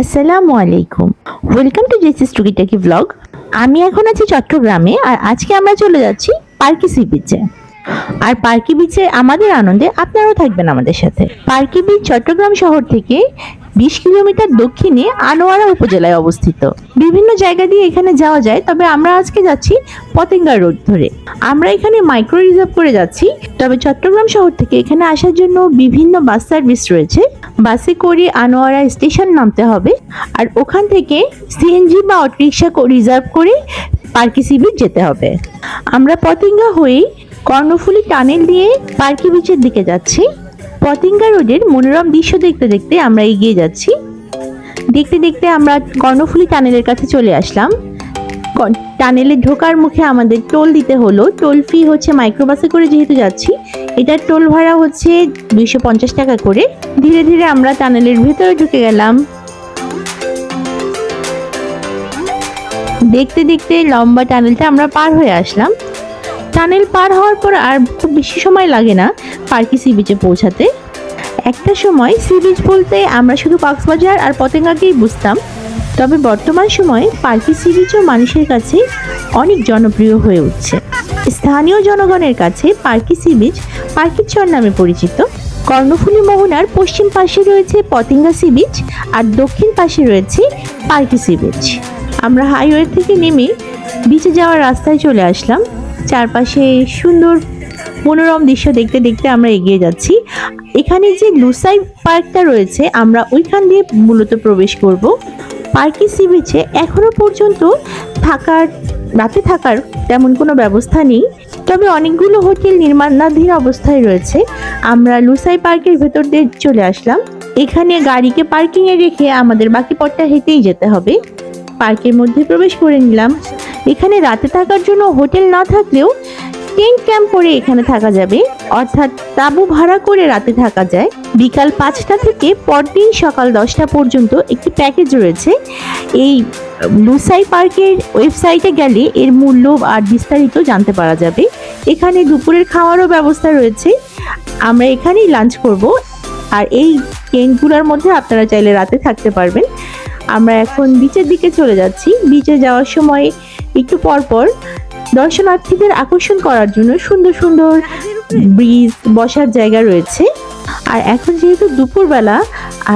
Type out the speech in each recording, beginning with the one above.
আসসালামু আলাইকুম। Welcome to জেসিস টুকিটাকি ব্লগ আমি এখন আছি চট্টগ্রামে, আর আজকে আমরা চলে যাচ্ছি পার্কি সি বিচে আর পার্কি বিচে আমাদের আনন্দে আপনারাও থাকবেন আমাদের সাথে। পার্কি বিচ চট্টগ্রাম শহর থেকে বিশ কিলোমিটার দক্ষিণে আনোয়ারা উপজেলায় অবস্থিত। বিভিন্ন জায়গা দিয়ে এখানে যাওয়া যায়, তবে আমরা আজকে যাচ্ছি পতেঙ্গা রোড ধরে। আমরা এখানে মাইক্রো রিজার্ভ করে যাচ্ছি, তবে চট্টগ্রাম শহর থেকে এখানে আসার জন্য বিভিন্ন বাস সার্ভিস রয়েছে। বাসে করে আনোয়ারা স্টেশন নামতে হবে, আর ওখান থেকে সিএনজি বা অটোরিকশা রিজার্ভ করে পার্কি সি বিচ যেতে হবে। আমরা পতেঙ্গা হয়েই কর্ণফুলী টানেল দিয়ে পার্কি বিচের দিকে যাচ্ছি। পতেঙ্গা রোডের মনোরম দৃশ্য দেখতে দেখতে আমরা এগিয়ে যাচ্ছি। দেখতে দেখতে আমরা কর্ণফুলী টানেলের কাছে চলে আসলাম। টানেলে ঢোকার মুখে আমাদের টোল দিতে হলো। টোল ফি হচ্ছে মাইক্রোবাসে করে যেহেতু যাচ্ছি, এটার টোল ভাড়া হচ্ছে দুইশো পঞ্চাশ টাকা করে। ধীরে ধীরে আমরা টানেলের ভেতরে ঢুকে গেলাম। দেখতে দেখতে লম্বা টানেলটা আমরা পার হয়ে আসলাম। টানেল পার হওয়ার পর আর খুব বেশি সময় লাগে না পার্কি সি বিচে পৌঁছাতে। একটা সময় সি বিচ বলতে আমরা শুধু কক্সবাজার আর পতেঙ্গাকেই বুঝতাম, তবে বর্তমান সময়ে পার্কি সি বিচও মানুষের কাছে অনেক জনপ্রিয় হয়ে উঠছে। স্থানীয় জনগণের কাছে পার্কি সি বিচ পার্কিচর নামে পরিচিত। কর্ণফুলী মোহনার পশ্চিম পাশে রয়েছে পতেঙ্গা সি বিচ আর দক্ষিণ পাশে রয়েছে পার্কি সি বিচ। আমরা হাইওয়ে থেকে নেমে বিচে যাওয়ার রাস্তায় চলে আসলাম। চারপাশে সুন্দর মনোরম দৃশ্য দেখতে দেখতে আমরা এগিয়ে যাচ্ছি। এখানে যে লুসাই পার্কটা রয়েছে, আমরা ওইখান দিয়ে মূলত প্রবেশ করব। পার্কি সি বিচে এখনও পর্যন্ত থাকার, রাতে থাকার তেমন কোনো ব্যবস্থা নেই। তবে অনেকগুলো হোটেল নির্মাণাধীন অবস্থায় রয়েছে। আমরা লুসাই পার্কের ভেতর দিয়ে চলে আসলাম। এখানে গাড়িকে পার্কিংয়ে রেখে আমাদের বাকি পথটা হেঁটেই যেতে হবে। পার্কের মধ্যে প্রবেশ করে নিলাম। এখানে রাতে থাকার জন্য হোটেল না থাকলেও টেন্ট ক্যাম্প করে এখানে থাকা যাবে। অর্থাৎ তাঁবু ভাড়া করে রাতে থাকা যায়। বিকাল পাঁচটা থেকে পরদিন সকাল দশটা পর্যন্ত একটি প্যাকেজ রয়েছে। এই লুসাই পার্কের ওয়েবসাইটে গেলে এর মূল্য আর বিস্তারিত জানতে পারা যাবে। এখানে দুপুরের খাওয়ারও ব্যবস্থা রয়েছে। আমরা এখানেই লাঞ্চ করব। আর এই টেন্টগুলোর মধ্যে আপনারা চাইলে রাতে থাকতে পারবেন। আমরা এখন বিচের দিকে চলে যাচ্ছি। বিচে যাওয়ার সময় একটু পর পর দর্শনার্থীদের আকর্ষণ করার জন্য সুন্দর সুন্দর ব্রিজ বসার জায়গা রয়েছে। আর এখন যেহেতু দুপুরবেলা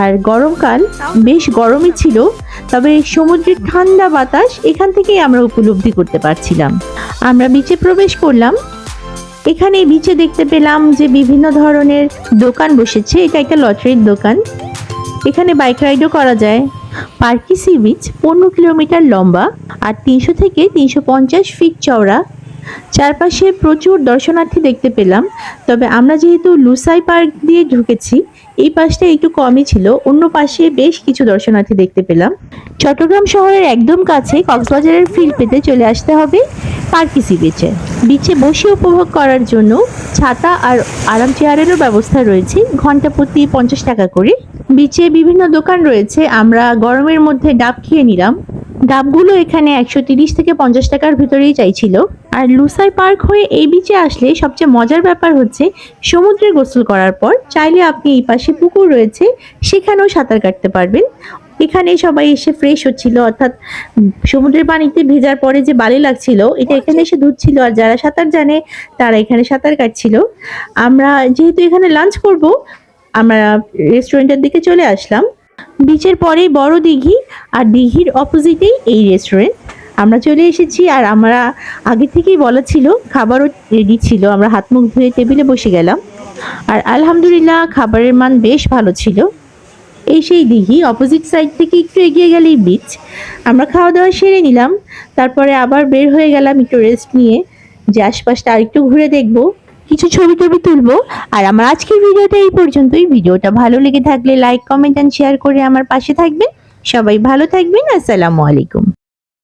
আর গরমকাল, বেশ গরমই ছিল, তবে সমুদ্রের ঠান্ডা বাতাস এখান থেকেই আমরা উপলব্ধি করতে পারছিলাম। আমরা বিচে প্রবেশ করলাম। এখানে বিচে দেখতে পেলাম যে বিভিন্ন ধরনের দোকান বসেছে। এটা একটা লটারির দোকান। এখানে বাইক রাইডও করা যায়। পার্কি সি বিচ পনেরো কিলোমিটার লম্বা আর তিনশো থেকে তিনশো পঞ্চাশ ফিট চওড়া। চারপাশে প্রচুর দর্শনার্থী দেখতে পেলাম, তবে আমরা যেহেতু লুসাই পার্ক দিয়ে ঢুকেছি এই পাশটা একটু কমই ছিল। অন্য পাশে বেশ কিছু দর্শনার্থী দেখতে পেলাম। চট্টগ্রাম শহরের একদম কাছে কক্সবাজারের ফিল পেতে চলে আসতে হবে পার্কি সি বিচে বিচে বসে উপভোগ করার জন্য ছাতা আর আরাম চেয়ারেরও ব্যবস্থা রয়েছে। ঘণ্টা প্রতি পঞ্চাশ টাকা করে। বিচে বিভিন্ন দোকান রয়েছে। আমরা গরমের মধ্যে ডাব খেয়ে নিলাম। ডাবগুলো এখানে একশো থেকে পঞ্চাশ টাকার ভিতরেই চাইছিল। আর লুসাই পার্ক হয়ে এই বিচে আসলে সবচেয়ে মজার ব্যাপার হচ্ছে সমুদ্রে গোসল করার পর চাইলে আপনি এই পাশে পুকুর রয়েছে, সেখানেও সাঁতার কাটতে পারবেন। এখানে সবাই এসে ফ্রেশ হচ্ছিল, অর্থাৎ সমুদ্রের পানিতে ভেজার পরে যে বালি লাগছিল, এটা এখানে এসে ধুচ্ছিল আর যারা সাঁতার জানে, তারা এখানে সাঁতার কাটছিল। আমরা যেহেতু এখানে লাঞ্চ করব, আমরা রেস্টুরেন্টের দিকে চলে আসলাম। বিচের পরেই বড় দিঘি আর দিঘির অপোজিটেই এই রেস্টুরেন্ট আমরা চলে এসেছি আর আমরা আগে থেকেই বলা ছিল, খাবারও রেডি ছিল। আমরা হাত মুখ ধুয়ে টেবিলে বসে গেলাম। আর আলহামদুলিল্লাহ খাবারের মান বেশ ভালো ছিল। এই সেই দিঘি অপোজিট সাইড থেকে একটু এগিয়ে গেলেই বিচ আমরা খাওয়া দাওয়া সেরে নিলাম। তারপরে আবার বের হয়ে গেলাম একটু রেস্ট নিয়ে। যে আশপাশটা আরেকটু ঘুরে দেখব। কিছু ছবি টবি তুলবো। আর আমার আজকের ভিডিওটা এই পর্যন্তই। ভিডিওটা ভালো লেগে থাকলে লাইক কমেন্ট অ্যান্ড শেয়ার করে আমার পাশে থাকবেন। সবাই ভালো থাকবেন। আসসালামু আলাইকুম।